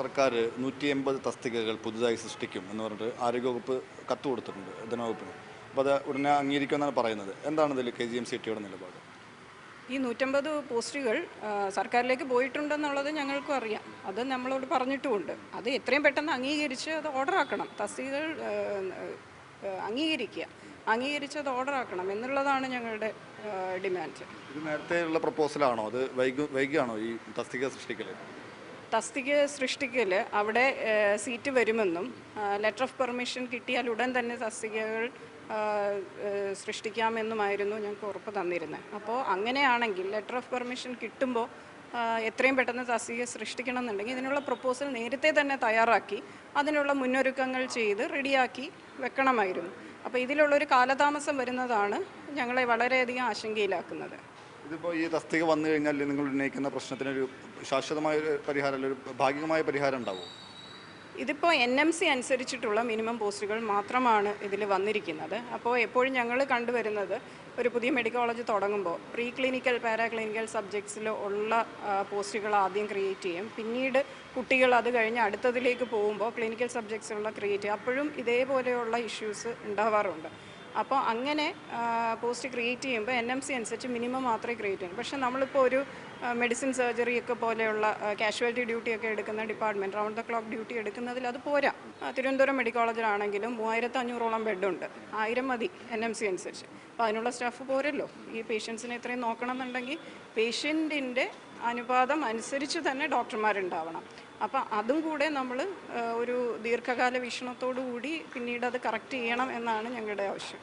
സർക്കാർ നൂറ്റി എൺപത് തസ്തികകൾ പുതുതായി സൃഷ്ടിക്കും എന്ന് പറഞ്ഞിട്ട് ആരോഗ്യവകുപ്പ് കത്ത് കൊടുത്തിട്ടുണ്ട് ധനവകുപ്പിന്. അപ്പോൾ അത് ഉടനെ അംഗീകരിക്കുമെന്നാണ് പറയുന്നത്. എന്താണ് ഇതിൽ കെ ജി എം സി ടിയുടെ നിലപാട്? ഈ നൂറ്റമ്പത് പോസ്റ്റുകൾ സർക്കാരിലേക്ക് പോയിട്ടുണ്ടെന്നുള്ളത് ഞങ്ങൾക്കും അറിയാം. അത് നമ്മളോട് പറഞ്ഞിട്ടുമുണ്ട്. അത് എത്രയും പെട്ടെന്ന് അംഗീകരിച്ച് അത് ഓർഡർ ആക്കണം തസ്തികകൾ അംഗീകരിക്കുക. അംഗീകരിച്ച് അത് ഓർഡർ ആക്കണം എന്നുള്ളതാണ് ഞങ്ങളുടെ ഡിമാൻഡ്. ഇത് നേരത്തെയുള്ള പ്രപ്പോസലാണോ? അത് വൈകി വൈകിയാണോ ഈ തസ്തിക സൃഷ്ടിക്കൽ തസ്തിക സൃഷ്ടിക്കൽ അവിടെ സീറ്റ് വരുമെന്നും ലെറ്റർ ഓഫ് പെർമിഷൻ കിട്ടിയാൽ ഉടൻ തന്നെ തസ്തികകൾ സൃഷ്ടിക്കാമെന്നുമായിരുന്നു ഞങ്ങൾക്ക് ഉറപ്പ് തന്നിരുന്നത്. അപ്പോൾ അങ്ങനെയാണെങ്കിൽ ലെറ്റർ ഓഫ് പെർമിഷൻ കിട്ടുമ്പോൾ എത്രയും പെട്ടെന്ന് തസ്തിക സൃഷ്ടിക്കണം എന്നുണ്ടെങ്കിൽ ഇതിനുള്ള പ്രപ്പോസൽ നേരത്തെ തന്നെ തയ്യാറാക്കി അതിനുള്ള മുന്നൊരുക്കങ്ങൾ ചെയ്ത് റെഡിയാക്കി വെക്കണമായിരുന്നു. അപ്പോൾ ഇതിലുള്ളൊരു കാലതാമസം വരുന്നതാണ് ഞങ്ങളെ വളരെയധികം ആശങ്കയിലാക്കുന്നത്. ഇതിപ്പോൾ ഈ തസ്തിക വന്നു കഴിഞ്ഞാൽ നിങ്ങൾ ഉന്നയിക്കുന്ന പ്രശ്നത്തിനൊരു ശാശ്വതമായ ഒരു പരിഹാരം അല്ല ഒരു ഭാഗികമായ പരിഹാരം ഉണ്ടാവും? ഇതിപ്പോൾ എൻ എം സി അനുസരിച്ചിട്ടുള്ള മിനിമം പോസ്റ്റുകൾ മാത്രമാണ് ഇതിൽ വന്നിരിക്കുന്നത്. അപ്പോൾ എപ്പോഴും ഞങ്ങൾ കണ്ടുവരുന്നത് ഒരു പുതിയ മെഡിക്കൽ കോളേജ് തുടങ്ങുമ്പോൾ പ്രീ ക്ലിനിക്കൽ പാരാക്ലിനിക്കൽ സബ്ജക്ട്സിൽ ഉള്ള പോസ്റ്റുകൾ ആദ്യം ക്രിയേറ്റ് ചെയ്യും. പിന്നീട് കുട്ടികൾ അത് കഴിഞ്ഞ് അടുത്തതിലേക്ക് പോകുമ്പോൾ ക്ലിനിക്കൽ സബ്ജക്ട്സുള്ള ക്രിയേറ്റ് ചെയ്യും. അപ്പോഴും ഇതേപോലെയുള്ള ഇഷ്യൂസ് ഉണ്ടാവാറുണ്ട്. അപ്പോൾ അങ്ങനെ പോസ്റ്റ് ക്രിയേറ്റ് ചെയ്യുമ്പോൾ എൻ എം സി അനുസരിച്ച് മിനിമം മാത്രമേ ക്രിയേറ്റ് ചെയ്യൂ പക്ഷേ നമ്മളിപ്പോൾ ഒരു മെഡിസിൻ സർജറി ഒക്കെ പോലെയുള്ള കാഷ്വാലിറ്റി ഡ്യൂട്ടി ഒക്കെ എടുക്കുന്ന department round the clock duty എടുക്കുന്നതിൽ അത് പോരാ. തിരുവനന്തപുരം മെഡിക്കൽ കോളേജിലാണെങ്കിലും മൂവായിരത്തി അഞ്ഞൂറോളം ബെഡുണ്ട് ആയിരം മതി എൻ എം സി അനുസരിച്ച്. അപ്പോൾ അതിനുള്ള സ്റ്റാഫ് പോരല്ലോ. ഈ പേഷ്യൻസിനെ ഇത്രയും നോക്കണം എന്നുണ്ടെങ്കിൽ പേഷ്യന്റിന്റെ അനുപാതം അനുസരിച്ച് തന്നെ ഡോക്ടർമാരുണ്ടാവണം അപ്പം അതും കൂടെ നമ്മൾ ഒരു ദീർഘകാല വീക്ഷണത്തോടു കൂടി പിന്നീട് അത് കറക്റ്റ് ചെയ്യണം എന്നാണ് ഞങ്ങളുടെ ആവശ്യം.